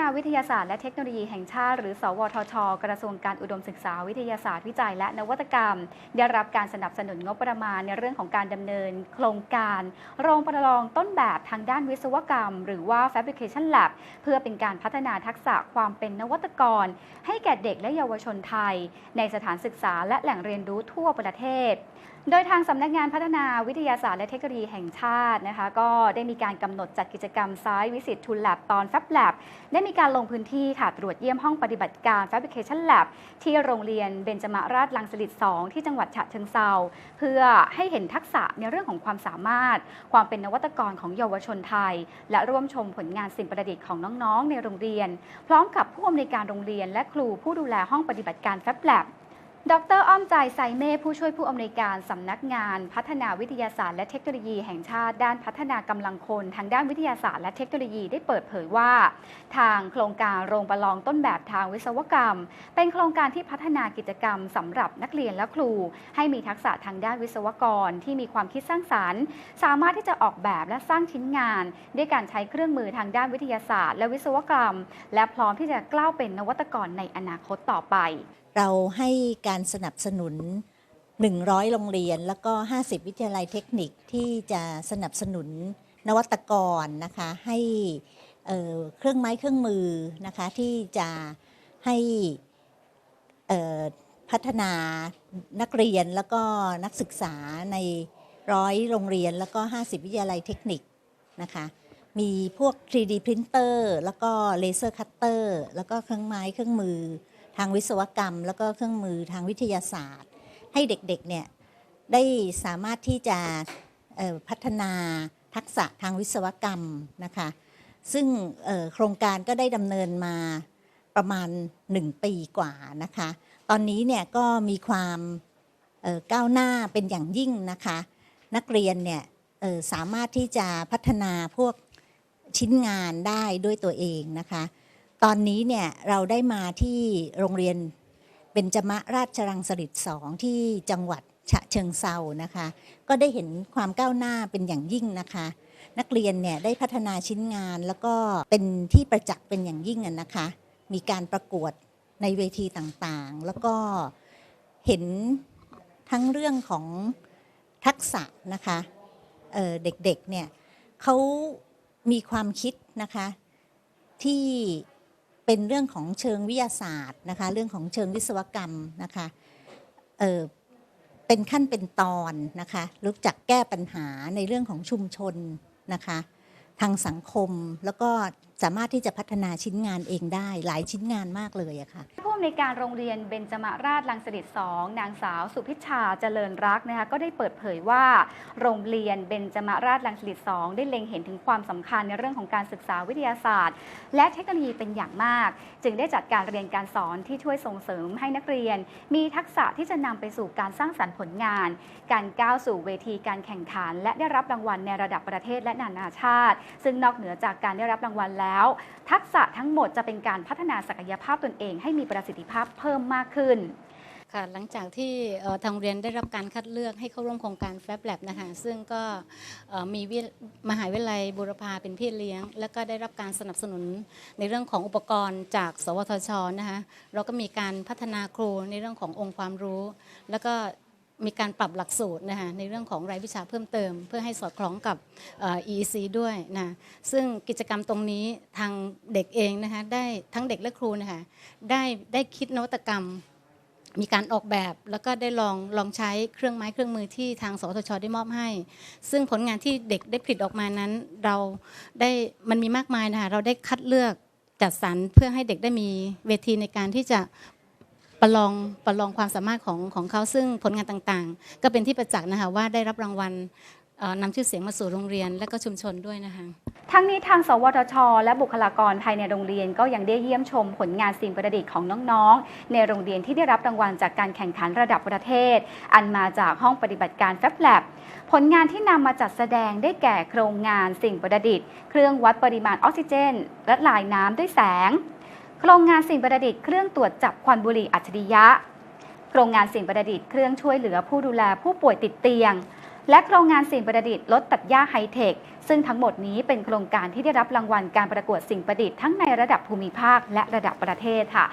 ำนักงานวิทยาศาสตร์และเทคโนโลยีแห่งชาติ หรือ สวทช กระทรวงการอุดมศึกษาวิทยาศาสตร์วิจัยและนวัตกรรม ได้รับการสนับสนุนงบประมาณในเรื่องของการดำเนิน โครงการ โรงประลองต้นแบบทางด้านวิศวกรรม หรือว่า Fabrication Lab เพื่อเป็นการพัฒนาทักษะความเป็นนวัตกร ให้แก่เด็กและเยาวชนไทย ในสถานศึกษาและแหล่งเรียนรู้ทั่วประเทศ โดยทางสำนักงานพัฒนาวิทยาศาสตร์และเทคโนโลยีแห่งชาตินะคะ ก็ได้มีการกำหนดจัดกิจกรรมซ้ายวิสิตทูลแลบตอน Fab Lab ได้มีการลงพื้นที่ค่ะ ตรวจเยี่ยมห้องปฏิบัติการ Fabrication Lab ที่โรงเรียนเบญจมาราชลังสิต2ที่จังหวัดฉะเชิงเซาเพื่อให้เห็นทักษะในเรื่องของความสามารถ ความเป็นนวัตกรของเยาวชนไทย และร่วมชมผลงานสิ่งประดิษฐ์ของน้องๆ ในโรงเรียน พร้อมกับผู้อำนวยการโรงเรียน และครูผู้ดูแลห้องปฏิบัติการ Fab Lab ดรอ้อมใจไซเม่ผู้ช่วยผู้อำนวยการสำนักงาน พัฒนาวิทยาศาสตร์และเทคโนโลยีแห่งชาติ ด้านพัฒนากำลังคนทางด้านวิทยาศาสตร์และเทคโนโลยีได้เปิดเผยว่า ทางโครงการโรงประลองต้นแบบทางวิศวกรรม เป็นโครงการที่พัฒนากิจกรรมสำหรับนักเรียนและครู ให้มีทักษะทางด้านวิศวกรที่มีความคิดสร้างสารรค์ สามารถที่จะออกแบบและสร้างชิ้นงาน ด้วยการใช้เครื่องมือทางด้านวิทยาศาสตร์ และวิศวกรรม และพร้อมที่จะกล้าวเป็นนวัตกรในอนาคตต่อไป เราให้การสนับสนุน 100 โรงเรียน แล้วก็ 50 วิทยาลัยเทคนิคที่จะสนับสนุนนวัตกรนะคะให้เอ่อเครื่องไม้เครื่องมือนะคะที่จะให้พัฒนานักเรียนแล้วก็นักศึกษาในร้อยโรงเรียนแล้วก็ 50 วิทยาลัยเทคนิคนะคะมีพวก 3D printer แล้วก็เลเซอร์คัตเตอร์แล้วก็เครื่องไม้เครื่องมือางวิศวกรรม แล้วก็เครื่องมือทางวิทยาศาสตร์ ให้เด็กๆเนี่ยได้สามารถที่จะพัฒนาทักษะทางวิศวกรรมนะคะซึ่งโครงการก็ได้ดำเนินมาประมาณ 1 ปีกว่านะคะ ตอนนี้เนี่ยก็มีความก้าวหน้าเป็นอย่างยิ่งนะคะ นักเรียนเนี่ยสามารถที่จะพัฒนาพวกชิ้นงานได้ด้วยตัวเองนะคะ ตอนนี้เนี่ยเราได้มาที่โรงเรียนเบญจมราชรังสฤษสองที่จังหวัดฉะเชิงเซานะคะ ก็ได้เห็นความก้าวหน้าเป็นอย่างยิ่งนะคะ นักเรียนเนี่ยได้พัฒนาชิ้นงานแล้วก็เป็นที่ประจักษ์เป็นอย่างยิ่งนะคะ มีการประกวดในเวทีต่างๆ แล้วก็เห็นทั้งเรื่องของทักษะนะคะเเด็กๆเนี่ยเขามีความคิดนะคะที่ เป็นเรื่องของเชิงวิทยาศาสตร์นะคะ เรื่องของเชิงวิศวกรรมนะคะเออเป็นขั้นเป็นตอนนะคะรู้จักแก้ปัญหาในเรื่องของชุมชนนะคะ ทางสังคมแล้วก็ สามารถที่จะพัฒนาชิ้นงานเองได้หลายชิ้นงานมากเลยอะค่ะผู้อำนวยการโรงเรียนเบญจมาราชลังสิต2นางสาวสุพิชาเจริญรักนะคะก็ได้เปิดเผยว่าโรงเรียนเบญจมาราชลังสิต2ได้เล็งเห็นถึงความสำคัญในเรื่องของการศึกษาวิทยาศาสตร์ และเทคโนโลยีเป็นอย่างมาก จึงได้จัดการเรียนการสอนที่ช่วยส่งเสริมให้นักเรียน มีทักษะที่จะนำไปสู่การสร้างสรรค์ผลงาน การก้าวสู่เวทีการแข่งขัน และได้รับรางวัลในระดับประเทศและนานาชาติ ซึ่งนอกเหนือจากการได้รับรางวัลแล้วทักษะทั้งหมดจะเป็นการพัฒนาศักยภาพตนเอง ให้มีประสิทธิภาพเพิ่มมากขึ้นค่ะหลังจากที่ทางเรียนได้รับการคัดเลือกให้เข้าร่วมโครงการ Fab Lab นะคะซึ่งก็มีวิมหาวิทยาลัยบูรพาเป็นพี่เลี้ยง แล้วก็ได้รับการสนับสนุนในเรื่องของอุปกรณ์จาก สวทชนะคะเราก็มีการพัฒนาครูในเรื่องขององค์ความรู้ แล้วก็ มีการปรับหลักสูตรนะคะในเรื่องของรายวิชาเพิ่มเติม เพื่อให้สอดคล้องกับ EEC ด้วยนะซึ่งกิจกรรมตรงนี้ทางเด็กเองนะคะได้ทั้งเด็กและครูนะคะได้ได้คิดนวัตกรรม มีการออกแบบแล้วก็ได้ลองลองใช้เครื่องไม้เครื่องมือที่ทางสทช ได้มอบให้ ซึ่งผลงานที่เด็กได้ผลิตออกมานั้น เราได้มันมีมากมายนะคะเราได้คัดเลือกจัดสรรเพื่อให้เด็กได้มีเวทีในการที่จะ ประลองประลองความสามารถของของเขาซึ่งผลงานต่างๆ ก็เป็นที่ประจักษ์นะคะว่าได้รับรางวัลนำชื่อเสียงมาสู่โรงเรียนและก็ชุมชนด้วยนะคะ ทั้งนี้ทาง สวทช และบุคลากรภายในโรงเรียนก็ยังได้เยี่ยมชมผลงานสิ่งประดิษฐ์ของน้องๆ ในโรงเรียนที่ได้รับรางวัลจากการแข่งขันระดับประเทศ อันมาจากห้องปฏิบัติการ Fab Lab ผลงานที่นำมาจัดแสดงได้แก่โครงงานสิ่งประดิษฐ์ เครื่องวัดปริมาณออกซิเจน และลายน้ำด้วยแสง โครงงานสิ่งประดิษฐ์เครื่องตรวจจับควันบุหรี่อัจฉริยะ โครงงานสิ่งประดิษฐ์เครื่องช่วยเหลือผู้ดูแลผู้ป่วยติดเตียง และโครงงานสิ่งประดิษฐ์รถตัดหญ้าไฮเทค ซึ่งทั้งหมดนี้เป็นโครงการที่ได้รับรางวัลการประกวดสิ่งประดิษฐ์ทั้งในระดับภูมิภาคและระดับประเทศค่ะ